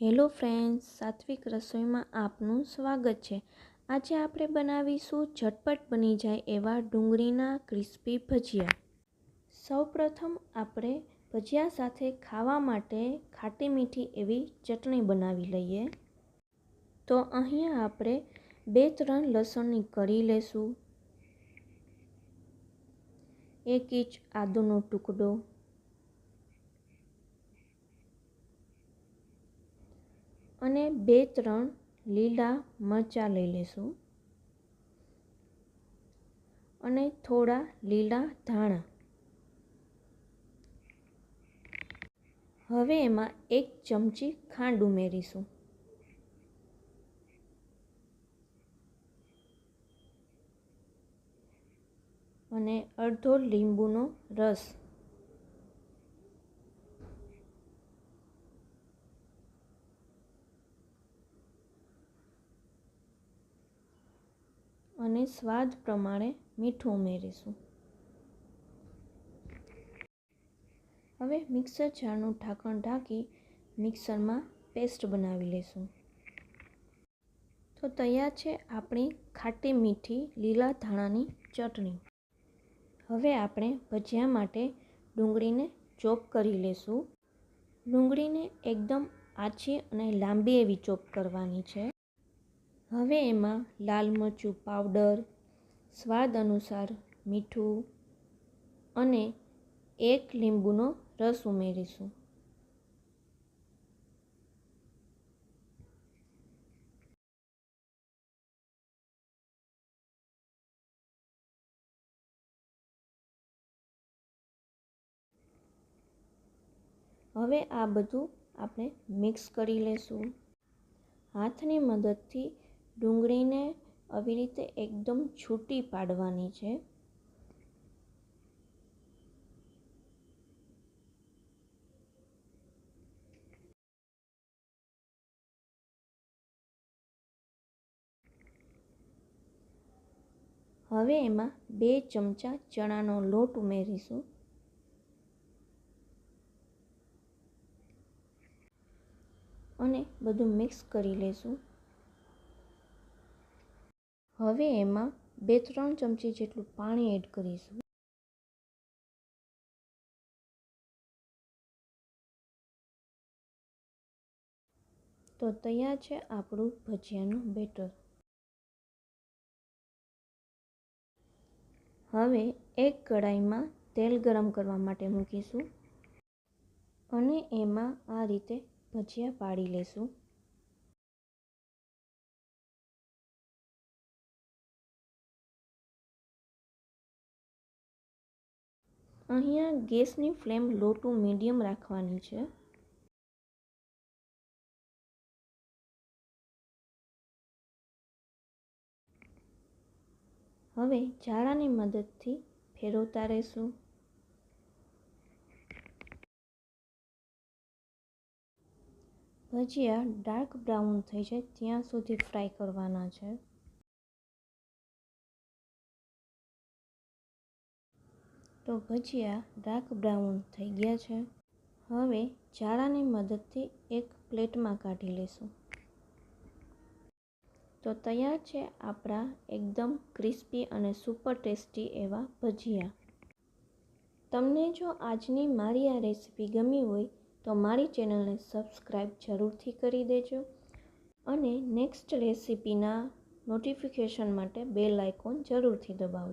Hello friends, સાત્વિક રસોઈમાં આપનું સ્વાગત છે. આજે આપણે બનાવીશું ઝટપટ બની જાય એવા ડુંગળીના ક્રિસ્પી ભજીયા. સૌપ્રથમ આપણે ભજીયા સાથે ખાવા માટે ખાટી મીઠી એવી ચટણી બનાવી લઈએ. તો અહીંયા આપણે બે ત્રણ લસણની કરી લેશું, એક ઇંચ આદુનો ટુકડો અને બે, ત્રણ લીલા મરચાં લઈ લેશું. અને થોડા લીલા ધાણા. હવે એમાં એક ચમચી ખાંડ ઉમેરીશું. અને અડધો લીંબુનો રસ. અને સ્વાદ પ્રમાણે મીઠું ઉમેરીશું. હવે મિક્સર જારનું ઢાંકણ ઢાંકી મિક્સરમાં પેસ્ટ બનાવી લઈશું. તો તૈયાર છે આપણી ખાટી મીઠી લીલા ધાણાની ચટણી. હવે આપણે ભજીયા માટે ડુંગળીને ચોપ કરી લઈશું. ડુંગળીને એકદમ આછી અને લાંબી એવી ચોપ કરવાની છે. હવે એમાં લાલ મરચું પાવડર, સ્વાદ અનુસાર મીઠું અને એક લીંબુનો રસ ઉમેરીશું. હવે આ બધું આપણે મિક્સ કરી લેશું. હાથની મદદથી ડુંગળીને આવી રીતે એકદમ છૂટી પાડવાની છે. હવે એમાં બે ચમચા ચણાનો લોટ ઉમેરીશું. અને બધું મિક્સ કરી લેશું. હવે એમાં બે ત્રણ ચમચી જેટલું પાણી એડ કરીશું. તો તૈયાર છે આપણું ભજીયાનું બેટર. હવે એક કઢાઈમાં તેલ ગરમ કરવા માટે મૂકીશું અને એમાં આ રીતે ભજીયા પાડી લેશું અહીંયા ગેસની ફ્લેમ લો ટુ મીડિયમ રાખવાની છે. હવે જાળાની મદદથી ફેરવતા રહેશું. ભજીયા ડાર્ક બ્રાઉન થઈ જાય ત્યાં સુધી ફ્રાય કરવાના છે. તો ભજીયા ડાર્ક બ્રાઉન થઈ ગયા છે. હવે જાળાની મદદથી એક પ્લેટમાં કાઢી લઈશું. તો તૈયાર છે આપણા એકદમ ક્રિસ્પી અને સુપર ટેસ્ટી એવા ભજીયા. તમને જો આજની મારી આ રેસીપી ગમી હોય તો મારી ચેનલને સબસ્ક્રાઈબ જરૂરથી કરી દેજો અને નેક્સ્ટ રેસીપીના નોટિફિકેશન માટે બેલ આઇકોન જરૂરથી દબાવજો.